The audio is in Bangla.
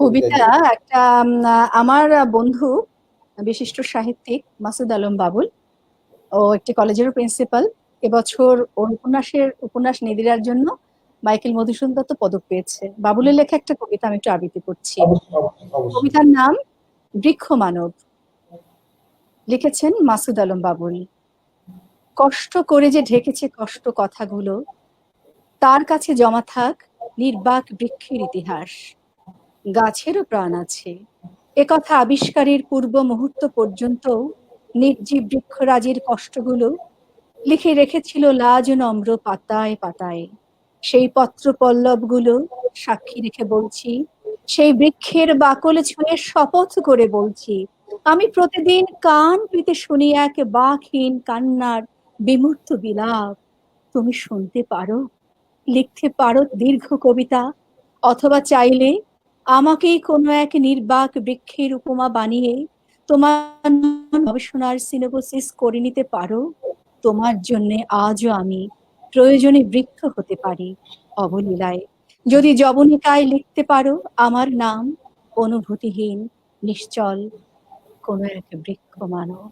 কবিতা একটা আমার বন্ধু বিশিষ্ট সাহিত্যিক মাসুদ আলম বাবুল ও একটি কলেজের প্রিন্সিপাল এবছর ওর উপন্যাসের উপন্যাস নিদিরার জন্য মাইকেল মধুসূদন দত্ত পদক পেয়েছে। বাবুলের লেখা একটা কবিতা আমি একটু আবৃত্তি করছি। কবিতার নাম বৃক্ষ মানব। লিখেছেন মাসুদ আলম বাবুল। কষ্ট করে যে ঢেকেছে কষ্ট কথাগুলো তার কাছে জমা থাক নির্বাক বৃক্ষের ইতিহাস। গাছেরও প্রাণ আছে। একথা আবিষ্কারের পূর্ব মুহূর্ত পর্যন্ত নির্জীব বৃক্ষরাজির কষ্টগুলো লিখে রেখেছিল লাজ নম্র পাতায় পাতায়। সেই পত্র পল্লবগুলো সাক্ষী রেখে বলছি, সেই বৃক্ষের বাকলে ছুঁয়ে শপথ করে বলছি, আমি প্রতিদিন কান পেতে শুনি এক বাকহীন কান্নার বিমূর্ত বিলাপ। তুমি শুনতে পারো, লিখতে পারো দীর্ঘ কবিতা, অথবা চাইলে আমাকেই কোনো এক নির্বাক বৃক্ষের উপমা বানিয়ে তোমার গবেষণার সিনোবসিস করে নিতে পারো। তোমার জন্য আজও আমি প্রয়োজনে বৃক্ষ হতে পারি, অবলীলায়। যদি জবনিকায় লিখতে পারো আমার নাম, অনুভূতিহীন, নিশ্চল, কোনো এক বৃক্ষ মানব